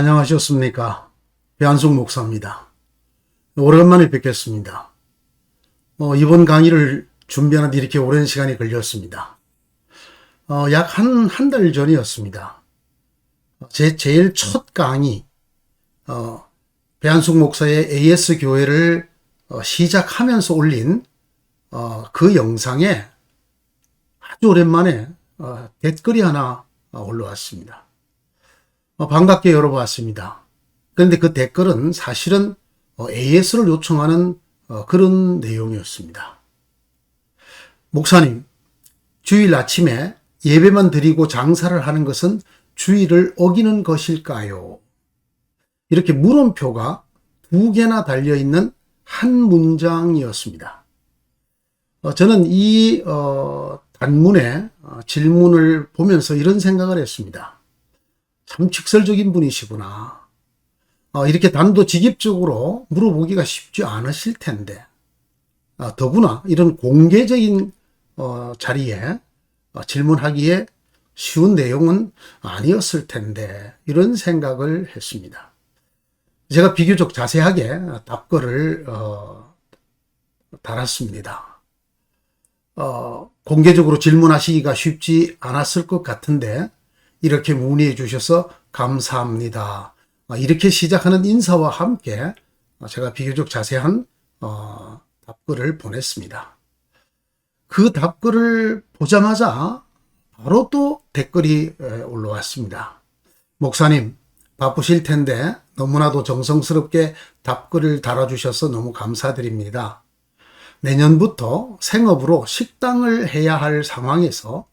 안녕하셨습니까? 배한숙 목사입니다. 오랜만에 뵙겠습니다. 어, 이번 강의를 준비하는데 이렇게 오랜 시간이 걸렸습니다. 어, 약 한, 한 달 전이었습니다. 제 제일 첫 강의, 어, 배한숙 목사의 AS 교회를 어, 시작하면서 올린 어, 그 영상에 아주 오랜만에 어, 댓글이 하나 어, 올라왔습니다. 어, 반갑게 열어봤습니다. 그런데 그 댓글은 사실은 어, AS를 요청하는 어, 그런 내용이었습니다. 목사님, 주일 아침에 예배만 드리고 장사를 하는 것은 주의를 어기는 것일까요? 이렇게 물음표가 두 개나 달려있는 한 문장이었습니다. 어, 저는 이 어, 단문의 어, 질문을 보면서 이런 생각을 했습니다. 참 직설적인 분이시구나. 어, 이렇게 단도직입적으로 물어보기가 쉽지 않으실 텐데, 어, 더구나 이런 공개적인 어, 자리에 어, 질문하기에 쉬운 내용은 아니었을 텐데, 이런 생각을 했습니다. 제가 비교적 자세하게 답글을 어, 달았습니다. 어, 공개적으로 질문하시기가 쉽지 않았을 것 같은데, 이렇게 문의해 주셔서 감사합니다. 어, 이렇게 시작하는 인사와 함께 제가 비교적 자세한 어, 답글을 보냈습니다. 그 답글을 보자마자 바로 또 댓글이 에, 올라왔습니다. 목사님, 바쁘실 텐데 너무나도 정성스럽게 답글을 달아주셔서 너무 감사드립니다. 내년부터 생업으로 식당을 해야 할 상황에서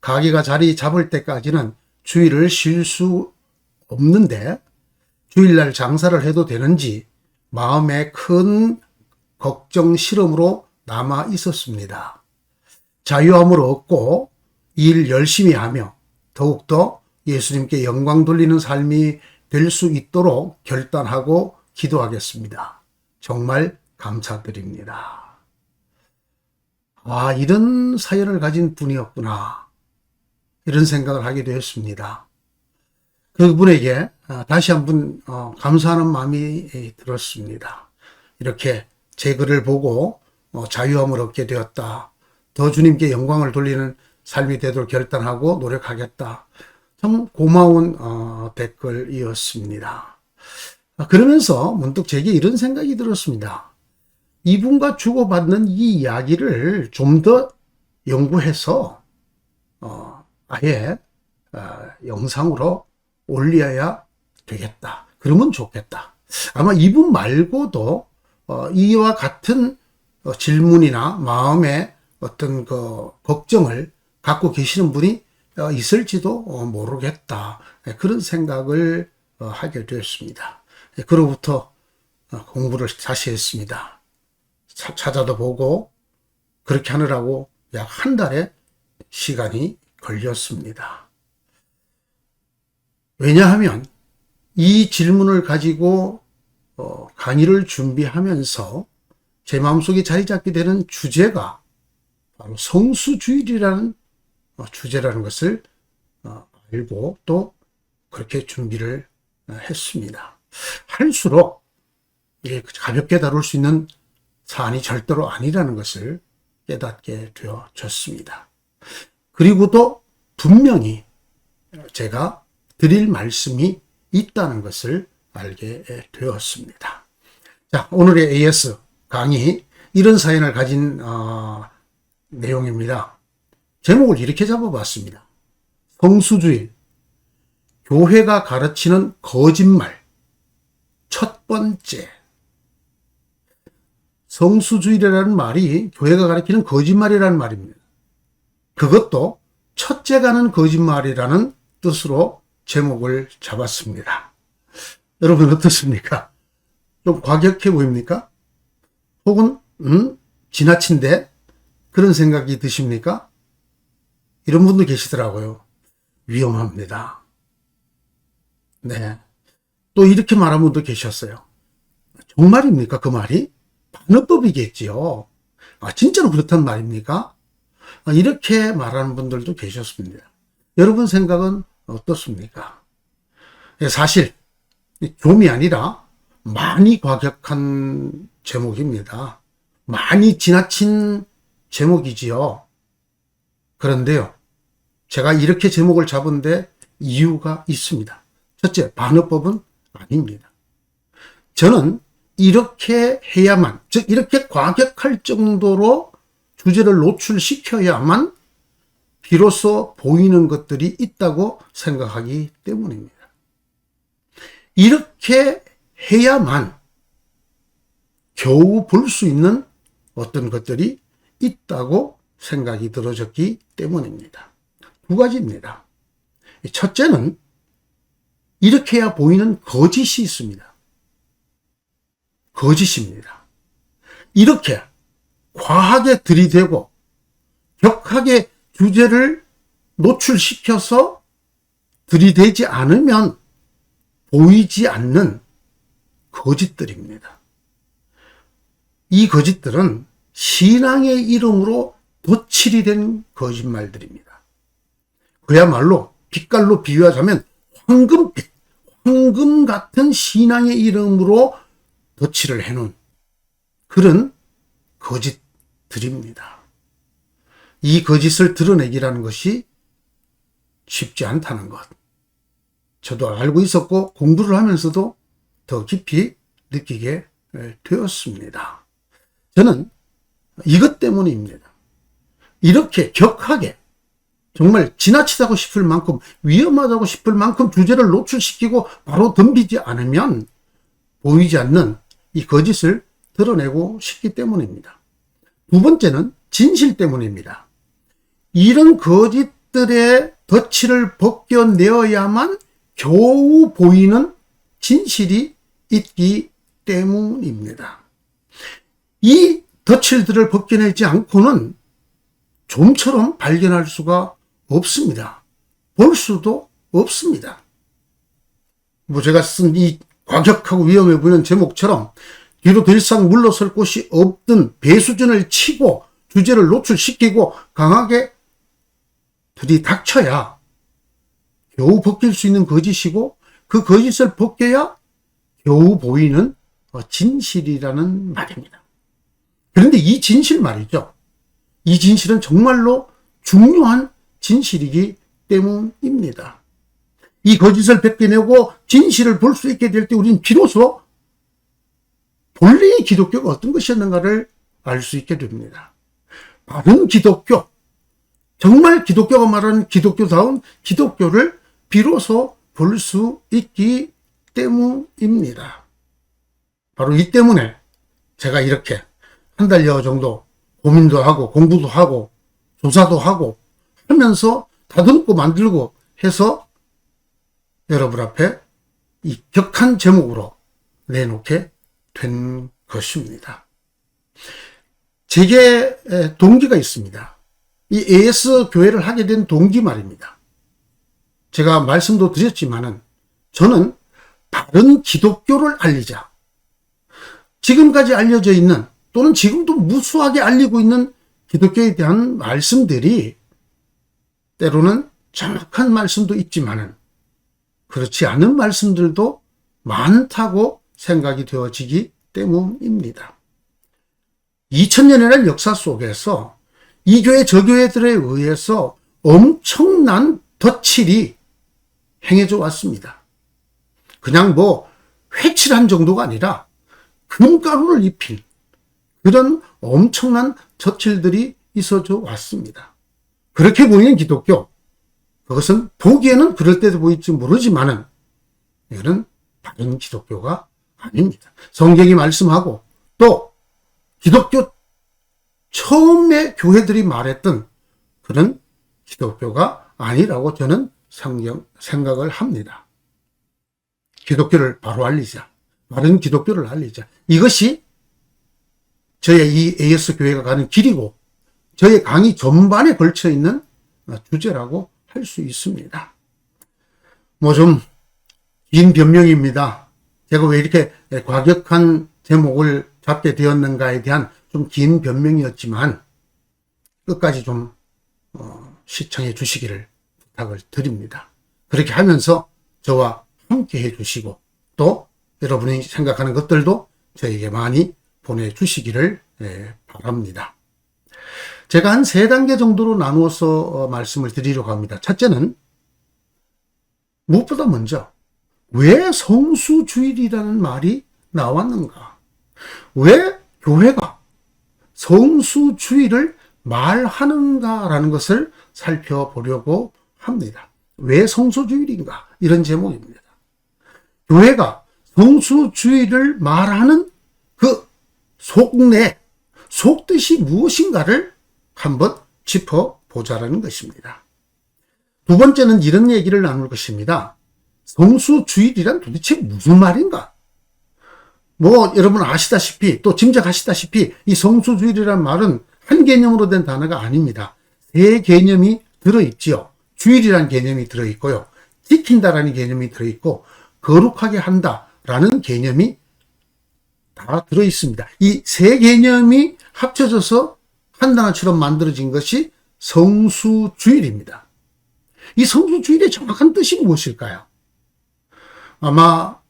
가게가 자리 잡을 때까지는 주일을 쉴 수 없는데 주일날 장사를 해도 되는지 마음에 큰 걱정 실험으로 남아 있었습니다. 자유함을 얻고 일 열심히 하며 더욱더 예수님께 영광 돌리는 삶이 될 수 있도록 결단하고 기도하겠습니다. 정말 감사드립니다. 아, 이런 사연을 가진 분이었구나. 이런 생각을 하게 되었습니다. 그분에게 어, 다시 한번 어, 감사하는 마음이 들었습니다. 이렇게 제 글을 보고 어, 자유함을 얻게 되었다. 더 주님께 영광을 돌리는 삶이 되도록 결단하고 노력하겠다. 참 고마운 댓글이었습니다. 아, 그러면서 문득 제게 이런 생각이 들었습니다. 이분과 주고받는 이 이야기를 좀 더 연구해서 아예 영상으로 올려야 되겠다. 그러면 좋겠다. 아마 이분 말고도 어, 이와 같은 어, 질문이나 마음의 어떤 그 걱정을 갖고 계시는 분이 어, 있을지도 모르겠다. 예, 그런 생각을 하게 되었습니다. 예, 그로부터 공부를 다시 했습니다. 찾아도 보고 그렇게 하느라고 약 한 달의 시간이 걸렸습니다. 왜냐하면 이 질문을 가지고 어, 강의를 준비하면서 제 마음속에 자리 잡게 되는 주제가 바로 성수주일이라는 어, 주제라는 것을 어, 알고 또 그렇게 준비를 했습니다. 할수록 가볍게 다룰 수 있는 사안이 절대로 아니라는 것을 깨닫게 되어졌습니다. 그리고 또 분명히 제가 드릴 말씀이 있다는 것을 알게 되었습니다. 자, 오늘의 AS 강의 이런 사연을 가진 어, 내용입니다. 제목을 이렇게 잡아봤습니다. 성수주일, 교회가 가르치는 거짓말, 첫 번째. 성수주일이라는 말이 교회가 가르치는 거짓말이라는 말입니다. 그것도 첫째 가는 거짓말이라는 뜻으로 제목을 잡았습니다. 여러분 어떻습니까? 좀 과격해 보입니까? 혹은 음? 지나친데 그런 생각이 드십니까? 이런 분도 계시더라고요. 위험합니다. 네. 또 이렇게 말하는 분도 계셨어요. 정말입니까? 그 말이? 반어법이겠지요. 아, 진짜로 그렇단 말입니까? 아, 이렇게 말하는 분들도 계셨습니다. 여러분 생각은 어떻습니까? 예, 사실 좀이 아니라 많이 과격한 제목입니다. 많이 지나친 제목이지요. 그런데요, 제가 이렇게 제목을 잡은데 이유가 있습니다. 첫째, 반어법은 아닙니다. 저는 이렇게 해야만, 즉, 이렇게 과격할 정도로 주제를 노출시켜야만 비로소 보이는 것들이 있다고 생각하기 때문입니다. 이렇게 해야만 겨우 볼 수 있는 어떤 것들이 있다고 생각이 들어졌기 때문입니다. 두 가지입니다. 첫째는 이렇게 해야 보이는 거짓이 있습니다. 거짓입니다. 이렇게 과하게 들이대고 격하게 주제를 노출시켜서 들이대지 않으면 보이지 않는 거짓들입니다. 이 거짓들은 신앙의 이름으로 덧칠이 된 거짓말들입니다. 그야말로 빛깔로 비유하자면 황금빛, 황금 같은 신앙의 이름으로 덧칠을 해놓은 그런 거짓 들입니다. 이 거짓을 드러내기라는 것이 쉽지 않다는 것. 저도 알고 있었고 공부를 하면서도 더 깊이 느끼게 되었습니다. 저는 이것 때문입니다. 이렇게 격하게 정말 지나치다고 싶을 만큼 위험하다고 싶을 만큼 주제를 노출시키고 바로 덤비지 않으면 보이지 않는 이 거짓을 드러내고 싶기 때문입니다. 두 번째는 진실 때문입니다. 이런 거짓들의 덫을 벗겨내어야만 겨우 보이는 진실이 있기 때문입니다. 이 덫들을 벗겨내지 않고는 좀처럼 발견할 수가 없습니다. 볼 수도 없습니다. 뭐 제가 쓴 이 과격하고 위험해 보이는 제목처럼 뒤로 더 이상 물러설 곳이 없던 배수진을 치고 주제를 노출시키고 강하게 들이닥쳐야 겨우 벗길 수 있는 거짓이고 그 거짓을 벗겨야 겨우 보이는 진실이라는 말입니다. 그런데 이 진실 말이죠. 이 진실은 정말로 중요한 진실이기 때문입니다. 이 거짓을 벗겨내고 진실을 볼 수 있게 될 때 우리는 비로소 본래의 기독교가 어떤 것이었는가를 알 수 있게 됩니다. 바른 기독교, 정말 기독교가 말하는 기독교다운 기독교를 비로소 볼 수 있기 때문입니다. 바로 이 때문에 제가 이렇게 한 달여 정도 고민도 하고 공부도 하고 조사도 하고 하면서 다듬고 만들고 해서 여러분 앞에 이 격한 제목으로 내놓게 된 것입니다. 제게 동기가 있습니다. 이 AS 교회를 하게 된 동기 말입니다. 제가 말씀도 드렸지만은 저는 바른 기독교를 알리자. 지금까지 알려져 있는 또는 지금도 무수하게 알리고 있는 기독교에 대한 말씀들이 때로는 정확한 말씀도 있지만은 그렇지 않은 말씀들도 많다고 생각이 되어지기 때문입니다. 2000년이라는 역사 속에서 이 교회 저 교회들에 의해서 엄청난 덧칠이 행해져 왔습니다. 그냥 뭐 회칠한 정도가 아니라 금가루를 입힌 그런 엄청난 덧칠들이 있어져 왔습니다. 그렇게 보이는 기독교, 그것은 보기에는 그럴 때도 보일지 모르지만은 이거는 다른 기독교가 아닙니다. 성경이 말씀하고 또 기독교 처음에 교회들이 말했던 그런 기독교가 아니라고 저는 성경 생각을 합니다. 기독교를 바로 알리자. 바른 기독교를 알리자. 이것이 저의 이 AS 교회가 가는 길이고 저의 강의 전반에 걸쳐 있는 주제라고 할 수 있습니다. 뭐 좀 긴 변명입니다. 제가 왜 이렇게 과격한 제목을 잡게 되었는가에 대한 좀 긴 변명이었지만 끝까지 좀 어, 시청해 주시기를 부탁을 드립니다. 그렇게 하면서 저와 함께 해 주시고 또 여러분이 생각하는 것들도 저에게 많이 보내주시기를 예, 바랍니다. 제가 한 세 단계 정도로 나누어서 어, 말씀을 드리려고 합니다. 첫째는 무엇보다 먼저 왜 성수주일이라는 말이 나왔는가? 왜 교회가 성수주일을 말하는가라는 것을 살펴보려고 합니다. 왜 성수주일인가? 이런 제목입니다. 교회가 성수주일을 말하는 그 속내, 속뜻이 무엇인가를 한번 짚어보자라는 것입니다. 두 번째는 이런 얘기를 나눌 것입니다. 성수주일이란 도대체 무슨 말인가? 뭐 여러분 아시다시피 또 짐작하시다시피 이 성수주일이란 말은 한 개념으로 된 단어가 아닙니다. 세 개념이 들어있지요. 주일이란 개념이 들어있고요. 지킨다라는 개념이 들어있고 거룩하게 한다라는 개념이 다 들어있습니다. 이 세 개념이 합쳐져서 한 단어처럼 만들어진 것이 성수주일입니다. 이 성수주일의 정확한 뜻이 무엇일까요? 아마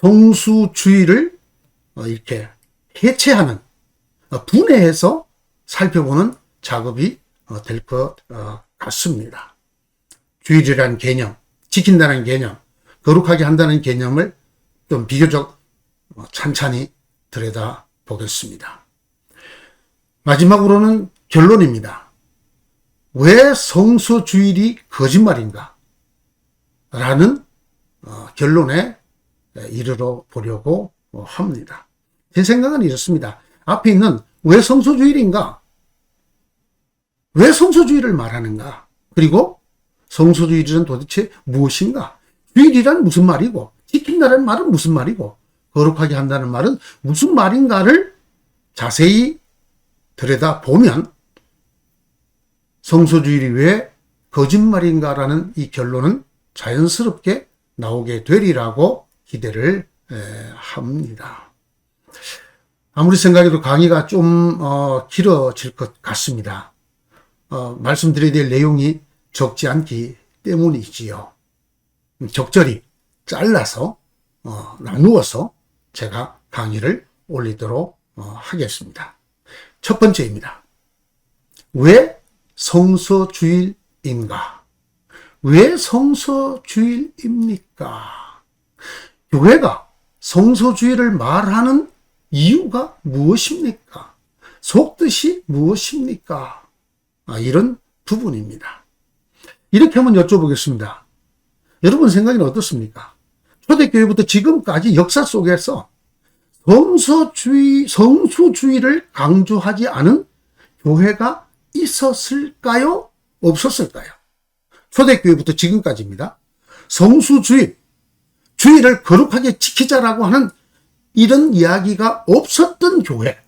성수주의를 어, 이렇게 해체하는 어, 분해해서 살펴보는 작업이 어, 될것 같습니다. 주일이라는 개념, 지킨다는 개념, 거룩하게 한다는 개념을 좀 비교적 찬찬히 들여다 보겠습니다. 마지막으로는 결론입니다. 왜 성소주일이 거짓말인가? 라는 결론에 이르러 보려고 합니다. 제 생각은 이렇습니다. 앞에 있는 왜 성소주일인가? 왜 성소주의를 말하는가? 그리고 성소주의는 도대체 무엇인가? 주일이란 무슨 말이고, 지킨다는 말은 무슨 말이고, 거룩하게 한다는 말은 무슨 말인가를 자세히 들여다 보면 성소주일이 왜 거짓말인가라는 이 결론은 자연스럽게 나오게 되리라고 기대를 합니다. 아무리 생각해도 강의가 좀 어, 길어질 것 같습니다. 어, 말씀드려야 될 내용이 적지 않기 때문이지요. 적절히 잘라서 어, 나누어서 제가 강의를 올리도록 어, 하겠습니다. 첫 번째입니다. 왜 성서주일인가? 왜 성서주일입니까? 교회가 성소주의를 말하는 이유가 무엇입니까? 속뜻이 무엇입니까? 아, 이런 부분입니다. 이렇게 한번 여쭤보겠습니다. 여러분 생각에는 어떻습니까? 초대교회부터 지금까지 역사 속에서 성서주의, 성수주의를 강조하지 않은 교회가 있었을까요? 없었을까요? 초대교회부터 지금까지입니다. 성수 주의, 주의를 거룩하게 지키자라고 하는 이런 이야기가 없었던 교회,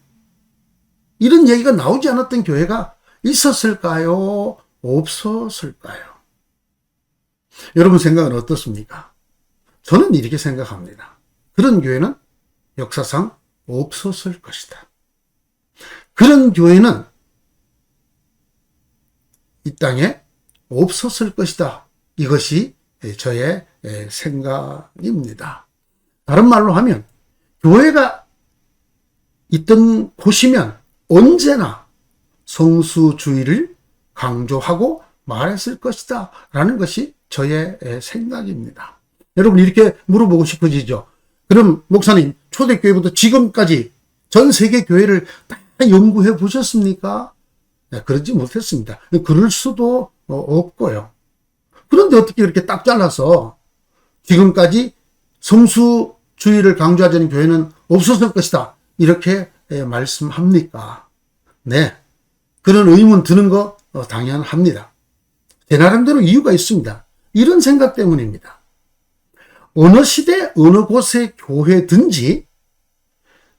이런 얘기가 나오지 않았던 교회가 있었을까요? 없었을까요? 여러분 생각은 어떻습니까? 저는 이렇게 생각합니다. 그런 교회는 역사상 없었을 것이다. 그런 교회는 이 땅에 없었을 것이다. 이것이 저의 생각입니다. 다른 말로 하면 교회가 있던 곳이면 언제나 성수주의를 강조하고 말했을 것이다. 라는 것이 저의 생각입니다. 여러분 이렇게 물어보고 싶어지죠. 그럼 목사님 초대교회부터 지금까지 전 세계 교회를 다 연구해 보셨습니까? 네, 그러지 못했습니다. 그럴 수도 없고요. 그런데 어떻게 그렇게 딱 잘라서 지금까지 성수주의를 강조하자는 교회는 없었을 것이다. 이렇게 말씀합니까? 네. 그런 의문 드는 거 어, 당연합니다. 제 나름대로 이유가 있습니다. 이런 생각 때문입니다. 어느 시대, 어느 곳의 교회든지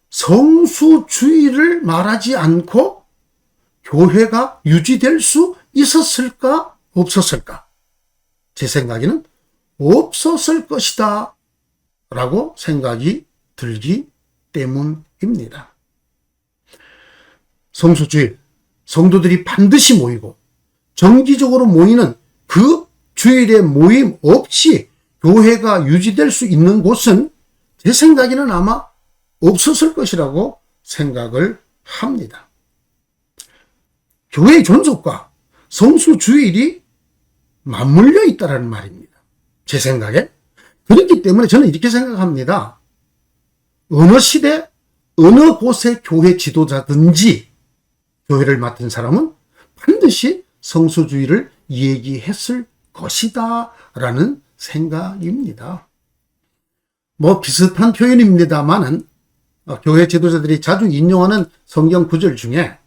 성수주의를 말하지 않고 교회가 유지될 수 있었을까, 없었을까? 제 생각에는 없었을 것이다. 라고 생각이 들기 때문입니다. 성수주일, 성도들이 반드시 모이고 정기적으로 모이는 그 주일의 모임 없이 교회가 유지될 수 있는 곳은 제 생각에는 아마 없었을 것이라고 생각을 합니다. 교회 존속과 성수 주일이 맞물려 있다라는 말입니다. 제 생각에. 그렇기 때문에 저는 이렇게 생각합니다. 어느 시대, 어느 곳의 교회 지도자든지 교회를 맡은 사람은 반드시 성수주의를 얘기했을 것이다. 라는 생각입니다. 뭐 비슷한 표현입니다만은 어, 교회 지도자들이 자주 인용하는 성경 구절 중에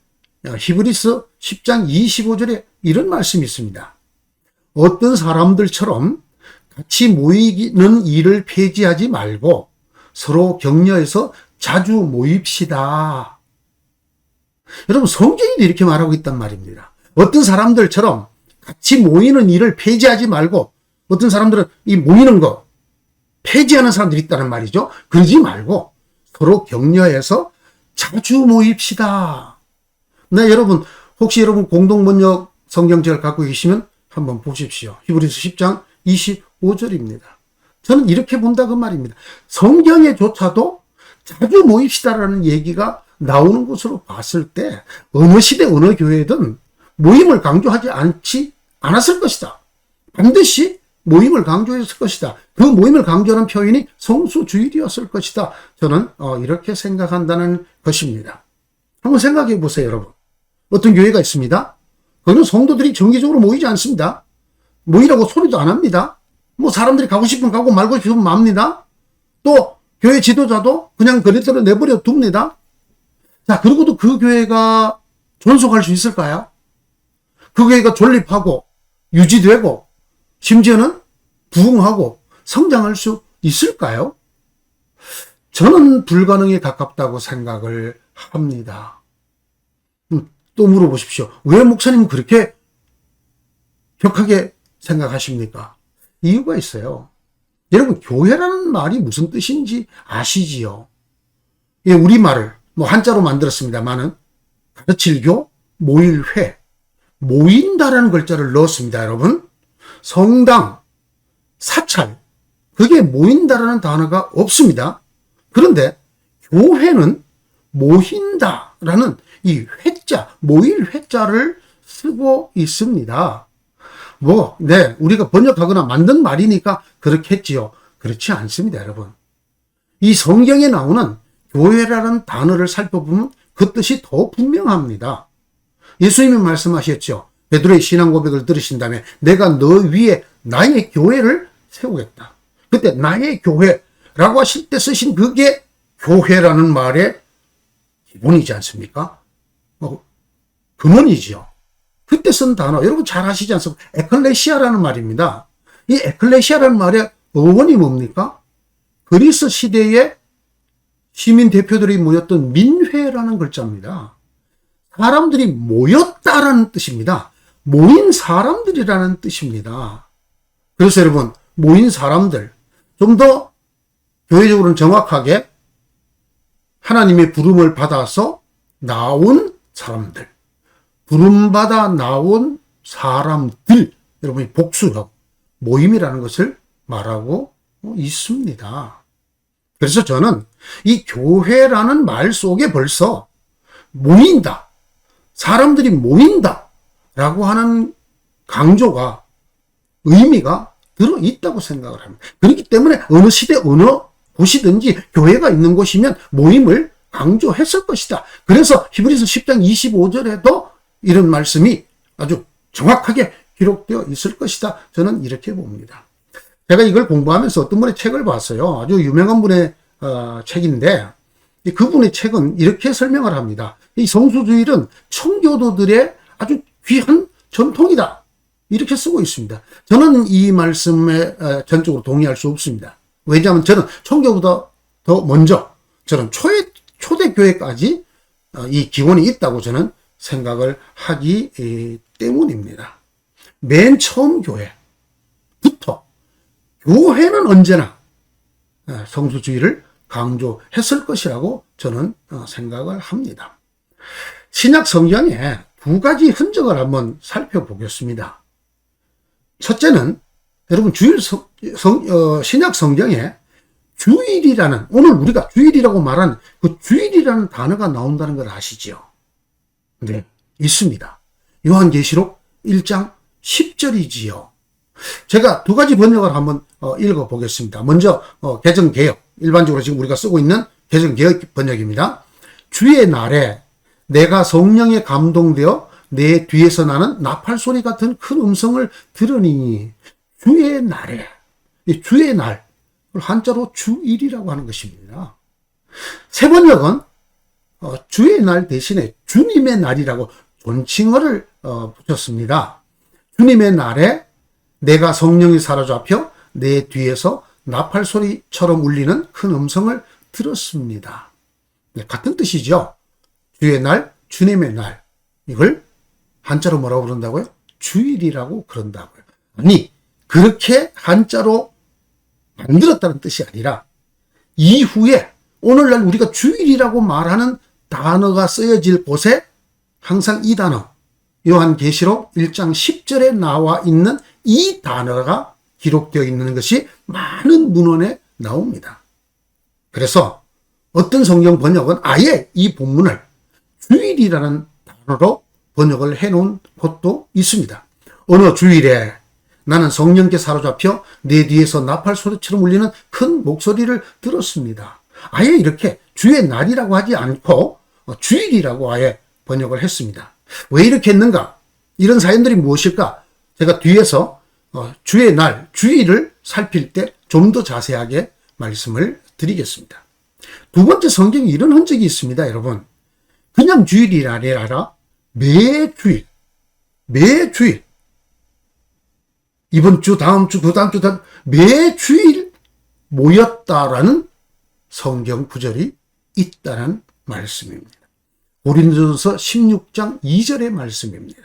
어, 히브리스 10장 25절에 이런 말씀이 있습니다. 어떤 사람들처럼 같이 모이는 일을 폐지하지 말고 서로 격려해서 자주 모입시다. 여러분 성경이 이렇게 말하고 있단 말입니다. 어떤 사람들처럼 같이 모이는 일을 폐지하지 말고 어떤 사람들은 이 모이는 거 폐지하는 사람들이 있다는 말이죠. 그러지 말고 서로 격려해서 자주 모입시다. 네, 여러분 혹시 여러분 공동번역 성경책을 갖고 계시면 한번 보십시오. 히브리서 10장 25절입니다. 저는 이렇게 본다 그 말입니다. 성경에조차도 자주 모입시다라는 얘기가 나오는 것으로 봤을 때 어느 시대 어느 교회든 모임을 강조하지 않지 않았을 것이다. 반드시 모임을 강조했을 것이다. 그 모임을 강조하는 표현이 성수주일이었을 것이다. 저는 어, 이렇게 생각한다는 것입니다. 한번 생각해 보세요, 여러분. 어떤 교회가 있습니다. 거기는 성도들이 정기적으로 모이지 않습니다. 모이라고 소리도 안 합니다. 뭐 사람들이 가고 싶으면 가고 말고 싶으면 맙니다. 또 교회 지도자도 그냥 그리대로 내버려 둡니다. 자, 그리고도 그 교회가 존속할 수 있을까요? 그 교회가 존립하고 유지되고 심지어는 부흥하고 성장할 수 있을까요? 저는 불가능에 가깝다고 생각을 합니다. 음, 또 물어보십시오. 왜 목사님은 그렇게 격하게 생각하십니까? 이유가 있어요. 여러분, 교회라는 말이 무슨 뜻인지 아시지요? 예, 우리말을 뭐 한자로 만들었습니다만은 가르칠 교, 모일 회, 모인다라는 글자를 넣었습니다, 여러분. 성당, 사찰, 그게 모인다라는 단어가 없습니다. 그런데 교회는 모인다라는 이 회자, 모일 회자를 쓰고 있습니다. 뭐, 네, 우리가 번역하거나 만든 말이니까 그렇겠지요. 그렇지 않습니다, 여러분. 이 성경에 나오는 교회라는 단어를 살펴보면 그 뜻이 더 분명합니다. 예수님이 말씀하셨죠. 베드로의 신앙 고백을 들으신 다음에 내가 너 위에 나의 교회를 세우겠다. 그때 나의 교회라고 하실 때 쓰신 그게 교회라는 말의 기본이지 않습니까? 뭐, 근원이지요. 그때 쓴 단어, 여러분 잘 아시지 않습니까? 에클레시아라는 말입니다. 이 에클레시아라는 말의 어원이 뭡니까? 그리스 시대의 시민 대표들이 모였던 민회라는 글자입니다. 사람들이 모였다라는 뜻입니다. 모인 사람들이라는 뜻입니다. 그래서 여러분, 모인 사람들, 좀 더 교회적으로는 정확하게 하나님의 부름을 받아서 나온 사람들, 부름받아 나온 사람들, 여러분이 복수력, 모임이라는 것을 말하고 있습니다. 그래서 저는 이 교회라는 말 속에 벌써 모인다, 사람들이 모인다, 라고 하는 강조가, 의미가 들어 있다고 생각을 합니다. 그렇기 때문에 어느 시대, 어느 곳이든지 교회가 있는 곳이면 모임을 강조했을 것이다. 그래서 히브리서 10장 25절에도 이런 말씀이 아주 정확하게 기록되어 있을 것이다. 저는 이렇게 봅니다. 제가 이걸 공부하면서 어떤 분의 책을 봤어요. 아주 유명한 분의 어, 책인데 그분의 책은 이렇게 설명을 합니다. 이 성수주일은 청교도들의 아주 귀한 전통이다. 이렇게 쓰고 있습니다. 저는 이 말씀에 어, 전적으로 동의할 수 없습니다. 왜냐하면 저는 청교보다 더 먼저 저는 초대, 초대교회까지 어, 이 기원이 있다고 저는 생각을 하기 때문입니다. 맨 처음 교회부터 교회는 언제나 어, 성수주의를 강조했을 것이라고 저는 생각을 합니다. 신약 성경에 두 가지 흔적을 한번 살펴보겠습니다. 첫째는 여러분 주일 성, 성, 어, 신약 성경에 주일이라는 오늘 우리가 주일이라고 말하는 그 주일이라는 단어가 나온다는 걸 아시죠? 네, 있습니다. 요한계시록 1장 10절이지요. 제가 두 가지 번역을 한번 어, 읽어 보겠습니다. 먼저 어, 개정개혁, 일반적으로 지금 우리가 쓰고 있는 개정개혁 번역입니다. 주의 날에 내가 성령에 감동되어 내 뒤에서 나는 나팔 소리 같은 큰 음성을 들으니 주의 날에 이 주의 날 한자로 주일이라고 하는 것입니다. 세 번역은 어, 주의 날 대신에 주님의 날이라고 존칭어를 어, 붙였습니다. 주님의 날에 내가 성령이 사로잡혀 내 뒤에서 나팔 소리처럼 울리는 큰 음성을 들었습니다. 네, 같은 뜻이죠. 주의 날, 주님의 날. 이걸 한자로 뭐라고 그런다고요? 주일이라고 그런다고요. 아니, 그렇게 한자로 만들었다는 뜻이 아니라 이후에 오늘날 우리가 주일이라고 말하는 단어가 쓰여질 곳에 항상 이 단어 요한계시록 1장 10절에 나와 있는 이 단어가 기록되어 있는 것이 많은 문헌에 나옵니다. 그래서 어떤 성경 번역은 아예 이 본문을 주일이라는 단어로 번역을 해 놓은 곳도 있습니다. 어느 주일에 나는 성령께 사로잡혀 내 뒤에서 나팔 소리처럼 울리는 큰 목소리를 들었습니다. 아예 이렇게 주의 날이라고 하지 않고 주일이라고 아예 번역을 했습니다. 왜 이렇게 했는가? 이런 사연들이 무엇일까? 제가 뒤에서 어, 주의 날, 주일을 살필 때 좀 더 자세하게 말씀을 드리겠습니다. 두 번째 성경에 이런 흔적이 있습니다, 여러분. 그냥 주일이 아니라 매주일, 매주일. 이번 주, 다음 주, 그 다음 주, 다음, 매주일 모였다라는 성경 구절이 있다는 말씀입니다. 고린도서 16장 2절의 말씀입니다.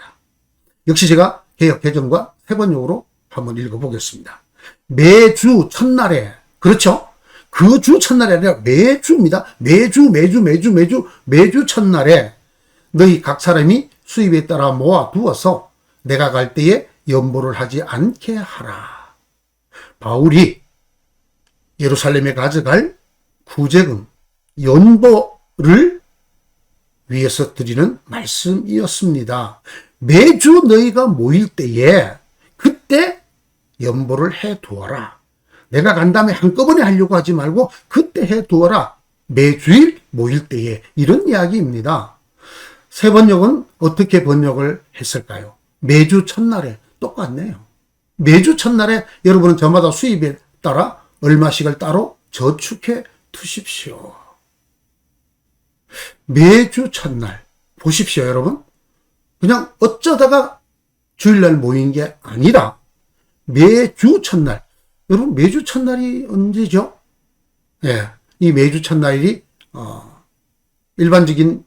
역시 제가 개혁 개정과 세번역으로 한번 읽어보겠습니다. 매주 첫날에 그렇죠? 그 주 첫날이 아니라 매주입니다. 매주 매주 매주 매주 매주 첫날에 너희 각 사람이 수입에 따라 모아 두어서 내가 갈 때에 연보를 하지 않게 하라. 바울이 예루살렘에 가져갈 구제금 연보를 위해서 드리는 말씀이었습니다. 매주 너희가 모일 때에 그때 연보를 해 두어라. 내가 간 다음에 한꺼번에 하려고 하지 말고 그때 해 두어라. 매주일 모일 때에 이런 이야기입니다. 세 번역은 어떻게 번역을 했을까요? 매주 첫날에 똑같네요. 매주 첫날에 여러분은 저마다 수입에 따라 얼마씩을 따로 저축해 두십시오. 매주 첫날 보십시오, 여러분. 그냥 어쩌다가 주일날 모인 게 아니라 매주 첫날. 여러분, 매주 첫날이 언제죠? 예. 이 매주 첫날이, 어, 일반적인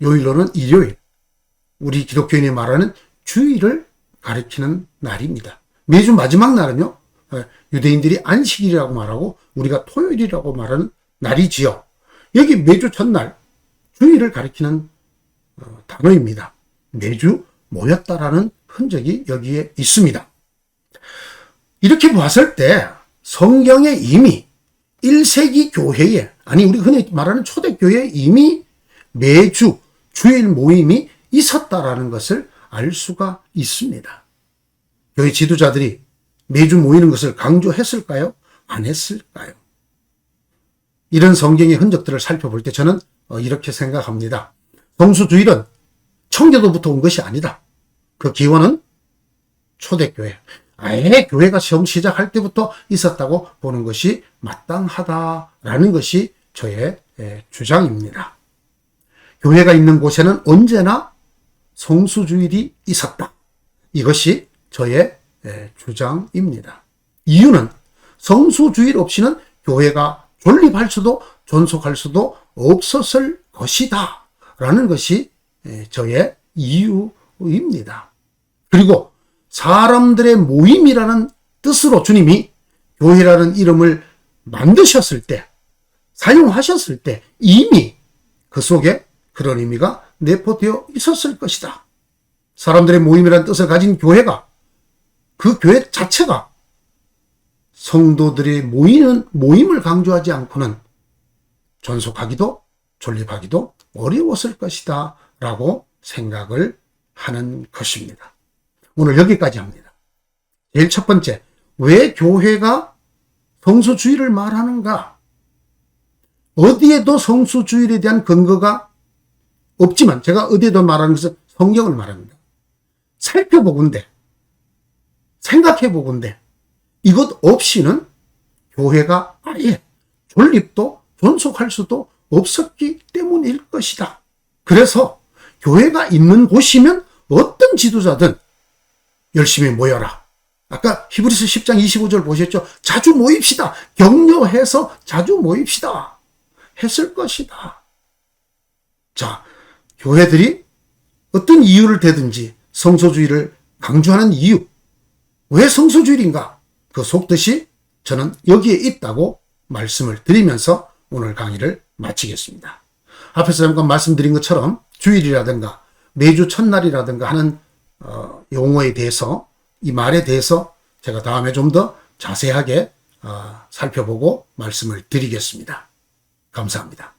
요일로는 일요일. 우리 기독교인이 말하는 주일을 가리키는 날입니다. 매주 마지막 날은요, 예, 유대인들이 안식일이라고 말하고 우리가 토요일이라고 말하는 날이지요. 여기 매주 첫날, 주일을 가리키는 어, 단어입니다. 매주 모였다라는 흔적이 여기에 있습니다. 이렇게 봤을 때 성경에 이미 1세기 교회에 아니 우리 흔히 말하는 초대교회에 이미 매주 주일 모임이 있었다라는 것을 알 수가 있습니다. 교회 지도자들이 매주 모이는 것을 강조했을까요? 안 했을까요? 이런 성경의 흔적들을 살펴볼 때 저는 어, 이렇게 생각합니다. 성수주일은 청교도부터 온 것이 아니다. 그 기원은 초대교회. 아예 교회가 처음 시작할 때부터 있었다고 보는 것이 마땅하다라는 것이 저의 주장입니다. 교회가 있는 곳에는 언제나 성수주일이 있었다. 이것이 저의 주장입니다. 이유는 성수주일 없이는 교회가 존립할 수도 존속할 수도 없었을 것이다. 라는 것이 저의 이유입니다. 그리고 사람들의 모임이라는 뜻으로 주님이 교회라는 이름을 만드셨을 때, 사용하셨을 때 이미 그 속에 그런 의미가 내포되어 있었을 것이다. 사람들의 모임이라는 뜻을 가진 교회가 그 교회 자체가 성도들의 모이는, 모임을 강조하지 않고는 존속하기도 존립하기도 어려웠을 것이다 라고 생각을 하는 것입니다. 오늘 여기까지 합니다. 제일 첫 번째, 왜 교회가 성소주의를 말하는가? 어디에도 성소주의에 대한 근거가 없지만 제가 어디에도 말하는 것은 성경을 말합니다. 살펴보건대, 생각해보건대 이것 없이는 교회가 아예 존립도 존속할 수도 없었기 때문일 것이다. 그래서 교회가 있는 곳이면 어떤 지도자든 열심히 모여라. 아까 히브리서 10장 25절 보셨죠? 자주 모입시다. 격려해서 자주 모입시다. 했을 것이다. 자, 교회들이 어떤 이유를 대든지 성소주의를 강조하는 이유. 왜 성소주의인가? 그 속뜻이 저는 여기에 있다고 말씀을 드리면서 오늘 강의를 마치겠습니다. 앞에서 잠깐 말씀드린 것처럼 주일이라든가 매주 첫날이라든가 하는 어, 용어에 대해서 이 말에 대해서 제가 다음에 좀 더 자세하게 어, 살펴보고 말씀을 드리겠습니다. 감사합니다.